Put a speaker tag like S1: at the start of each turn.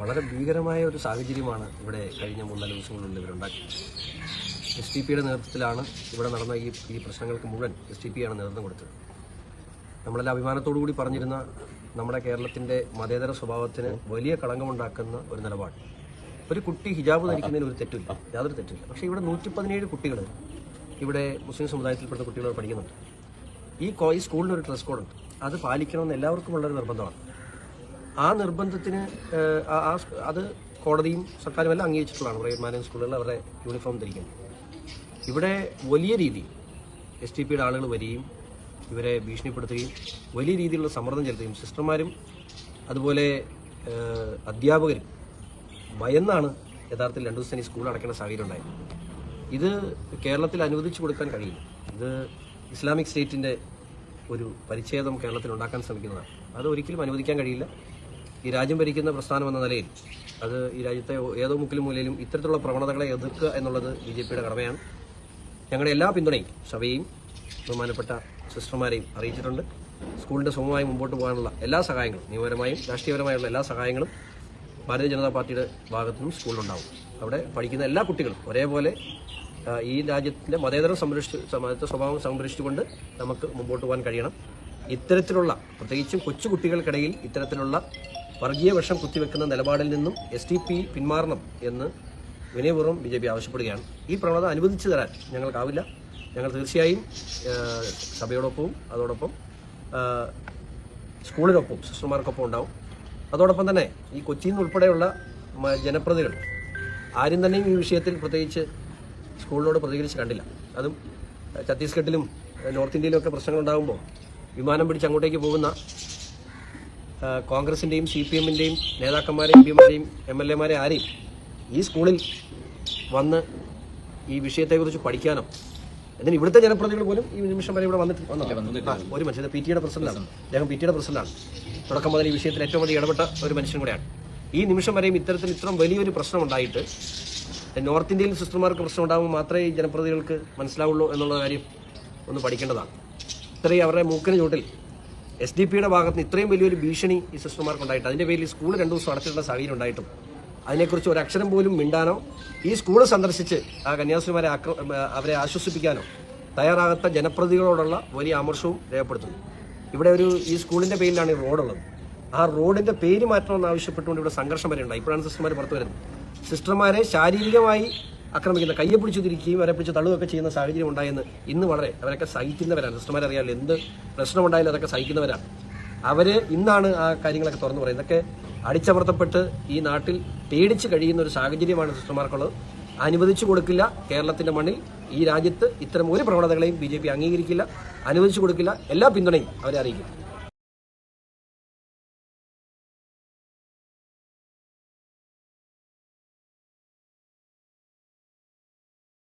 S1: വളരെ ഭീകരമായ ഒരു സാഹചര്യമാണ് ഇവിടെ കഴിഞ്ഞ മൂന്നാൽ ദിവസങ്ങളിൽ ഇവരുണ്ടാക്കിയത്. എസ് ടി പിയുടെ നേതൃത്വത്തിലാണ് ഇവിടെ നടന്ന ഈ ഈ പ്രശ്നങ്ങൾക്ക് മുഴുവൻ എസ് ടി പിയാണ് നേതൃത്വം കൊടുത്തത്. നമ്മളെല്ലാം അഭിമാനത്തോടു കൂടി പറഞ്ഞിരുന്ന നമ്മുടെ കേരളത്തിന്റെ മതേതര സ്വഭാവത്തിന് വലിയ കളങ്കമുണ്ടാക്കുന്ന ഒരു നിലപാട്. ഒരു കുട്ടി ഹിജാബ് ധരിക്കുന്നതിന് ഒരു തെറ്റില്ല യാതൊരു തെറ്റില്ല പക്ഷേ ഇവിടെ നൂറ്റി പതിനേഴ് കുട്ടികൾ ഇവിടെ മുസ്ലിം സമുദായത്തിൽപ്പെടുന്ന കുട്ടികൾ പഠിക്കുന്നുണ്ട്. ഈ ഈ സ്കൂളിന് ഒരു ഡ്രസ് കോഡുണ്ട്. അത് പാലിക്കണമെന്ന് എല്ലാവർക്കും ഉള്ളൊരു നിർബന്ധമാണ്. ആ നിർബന്ധത്തിന് ആ- അത് കോടതിയും സർക്കാരും എല്ലാം അംഗീകരിച്ചിട്ടുള്ളതാണ്. പ്രൈവറ്റ് മാനേജ് സ്കൂളുകളിൽ അവരുടെ യൂണിഫോം ധരിക്കുന്നത്. ഇവിടെ വലിയ രീതിയിൽ എസ് ടി പിയുടെ ആളുകൾ വരികയും ഇവരെ ഭീഷണിപ്പെടുത്തുകയും വലിയ രീതിയിലുള്ള സമ്മർദ്ദം ചെലുത്തുകയും സിസ്റ്റർമാരും അതുപോലെ അധ്യാപകരും ഭയന്നാണ് യഥാർത്ഥത്തിൽ രണ്ടു ദിവസം ഈ സ്കൂൾ അടയ്ക്കേണ്ട സാഹചര്യം ഉണ്ടായത്. ഇത് കേരളത്തിൽ അനുവദിച്ചു കൊടുക്കാൻ കഴിയില്ല. ഇത് ഇസ്ലാമിക് സ്റ്റേറ്റിന്റെ ഒരു പരിച്ഛേദം കേരളത്തിൽ ഉണ്ടാക്കാൻ ശ്രമിക്കുന്നതാണ്. അത് ഒരിക്കലും അനുവദിക്കാൻ കഴിയില്ല. ഈ രാജ്യം ഭരിക്കുന്ന പ്രസ്ഥാനം എന്ന നിലയിൽ അത് ഈ രാജ്യത്തെ ഏതോ മുക്കിലും മൂലയിലും ഇത്തരത്തിലുള്ള പ്രവണതകളെ എതിർക്കുക എന്നുള്ളത് ബി ജെ പിയുടെ കടമയാണ്. ഞങ്ങളുടെ എല്ലാ പിന്തുണയും സഭയെയും ബഹുമാനപ്പെട്ട സിസ്റ്റർമാരെയും അറിയിച്ചിട്ടുണ്ട്. സ്കൂളിന്റെ സുഖമായി മുമ്പോട്ട് പോകാനുള്ള എല്ലാ സഹായങ്ങളും നിയമപരമായും രാഷ്ട്രീയപരമായുള്ള എല്ലാ സഹായങ്ങളും ഭാരതീയ ജനതാ പാർട്ടിയുടെ ഭാഗത്തുനിന്നും സ്കൂളിലുണ്ടാവും. അവിടെ പഠിക്കുന്ന എല്ലാ കുട്ടികളും ഒരേപോലെ ഈ രാജ്യത്തിന്റെ മതേതര സംരക്ഷിച്ച് മതത്തെ സ്വഭാവം സംരക്ഷിച്ചുകൊണ്ട് നമുക്ക് മുമ്പോട്ട് പോകാൻ കഴിയണം. ഇത്തരത്തിലുള്ള പ്രത്യേകിച്ചും കൊച്ചു കുട്ടികൾക്കിടയിൽ ഇത്തരത്തിലുള്ള വർഗീയ വിഷം കുത്തിവെക്കുന്ന നിലപാടിൽ നിന്നും എസ് ടി പി പിന്മാറണം എന്ന് വിനയപൂർവം ബി ജെ പി ആവശ്യപ്പെടുകയാണ്. ഈ പ്രവണത അനുവദിച്ചു തരാൻ ഞങ്ങൾക്കാവില്ല. ഞങ്ങൾ തീർച്ചയായും സഭയോടൊപ്പവും അതോടൊപ്പം സ്കൂളിനൊപ്പം സിസ്റ്റർമാർക്കൊപ്പം ഉണ്ടാവും. അതോടൊപ്പം തന്നെ ഈ കൊച്ചിയിൽ നിന്നുൾപ്പെടെയുള്ള മ- ആരും തന്നെയും ഈ വിഷയത്തിൽ പ്രത്യേകിച്ച് സ്കൂളിനോട് പ്രതികരിച്ച് കണ്ടില്ല. അതും ഛത്തീസ്ഗഡിലും നോർത്ത് ഇന്ത്യയിലും ഒക്കെ പ്രശ്നങ്ങളുണ്ടാകുമ്പോൾ വിമാനം പിടിച്ച് അങ്ങോട്ടേക്ക് പോകുന്ന ആഹ് കോൺഗ്രസിന്റെയും സി പി എമ്മിന്റെയും നേതാക്കന്മാരെയും എം പിമാരെയും എം എൽ എമാരെ ആരെയും ഈ സ്കൂളിൽ വന്ന് ഈ വിഷയത്തെക്കുറിച്ച് പഠിക്കാനോ എന്നാൽ ഇവിടുത്തെ ജനപ്രതിനിധികൾ പോലും ഈ നിമിഷം വരെ ഇവിടെ വന്നിട്ട് വന്നു ഒരു മനുഷ്യൻ. പി ടിയുടെ പ്രസിഡന്റാണ്. അദ്ദേഹം പി ടിയുടെ പ്രസിഡന്റാണ്. തുടക്കം മുതൽ ഈ വിഷയത്തിൽ ഏറ്റവും അധികം ഇടപെട്ട ഒരു മനുഷ്യൻ കൂടെയാണ്. ഈ നിമിഷം വരെയും ഇത്തരത്തിൽ ഇത്രയും വലിയൊരു പ്രശ്നം ഉണ്ടായിട്ട് നോർത്ത് ഇന്ത്യയിൽ സിസ്റ്റർമാർക്ക് പ്രശ്നം ഉണ്ടാകുമ്പോൾ മാത്രമേ ഈ ജനപ്രതിനിധികൾക്ക് മനസ്സിലാവുള്ളൂ എന്നുള്ള കാര്യം ഒന്ന് പഠിക്കേണ്ടതാണ്. ഇത്രയും അവരുടെ മൂക്കിന് ചൂട്ടിൽ എസ് ഡി പിയുടെ ഭാഗത്ത് ഇത്രയും വലിയൊരു ഭീഷണി ഈ സിസ്റ്റർമാർക്ക് ഉണ്ടായിട്ട് അതിന്റെ പേരിൽ സ്കൂൾ രണ്ടു ദിവസം അടച്ചിട്ടുള്ള സാഹചര്യം ഉണ്ടായിട്ടും. അതിനെക്കുറിച്ച് ഒരു അക്ഷരം പോലും മിണ്ടാനോ ഈ സ്കൂൾ സന്ദർശിച്ച് ആ കന്യാസ്ത്രീമാരെ അവരെ ആശ്വസിപ്പിക്കാനോ തയ്യാറാകാത്ത ജനപ്രതികളോടുള്ള വലിയ അമർഷവും രേഖപ്പെടുത്തുന്നു. ഇവിടെ ഒരു ഈ സ്കൂളിന്റെ പേരിലാണ് ഈ റോഡുള്ളത്. ആ റോഡിന്റെ പേര് മാറ്റണമെന്ന് ആവശ്യപ്പെട്ടുകൊണ്ട് ഇവിടെ സംഘർഷം വരെ ഉണ്ടായി. ഇപ്പോഴാണ് സിസ്റ്റർമാർ പുറത്തു വരുന്നത്. സിസ്റ്റർമാരെ ശാരീരികമായി ആക്രമിക്കുന്ന കയ്യെ പിടിച്ചു തിരിക്കുകയും അവരെ പിടിച്ച് തള്ളുകയൊക്കെ ചെയ്യുന്ന സാഹചര്യം ഉണ്ടായെന്ന് ഇന്ന് വളരെ അവരൊക്കെ സഹിക്കുന്നവരാണ്. സിസ്റ്റർമാർ അറിയാമല്ലോ എന്ത് പ്രശ്നമുണ്ടായാലും അതൊക്കെ സഹിക്കുന്നവരാണ്. അവർ ഇന്നാണ് ആ കാര്യങ്ങളൊക്കെ തുറന്നു പറയുന്നത്. ഇതൊക്കെ അടിച്ചമർത്തപ്പെട്ട് ഈ നാട്ടിൽ പേടിച്ച് കഴിയുന്ന ഒരു സാഹചര്യമാണ് സിസ്റ്റർമാർക്കുള്ളത്. അനുവദിച്ചു കൊടുക്കില്ല കേരളത്തിന്റെ മണ്ണിൽ. ഈ രാജ്യത്ത് ഇത്തരം ഒരു പ്രവണതകളെയും ബി അംഗീകരിക്കില്ല. അനുവദിച്ചു കൊടുക്കില്ല. എല്ലാ പിന്തുണയും അവരെ അറിയിക്കും.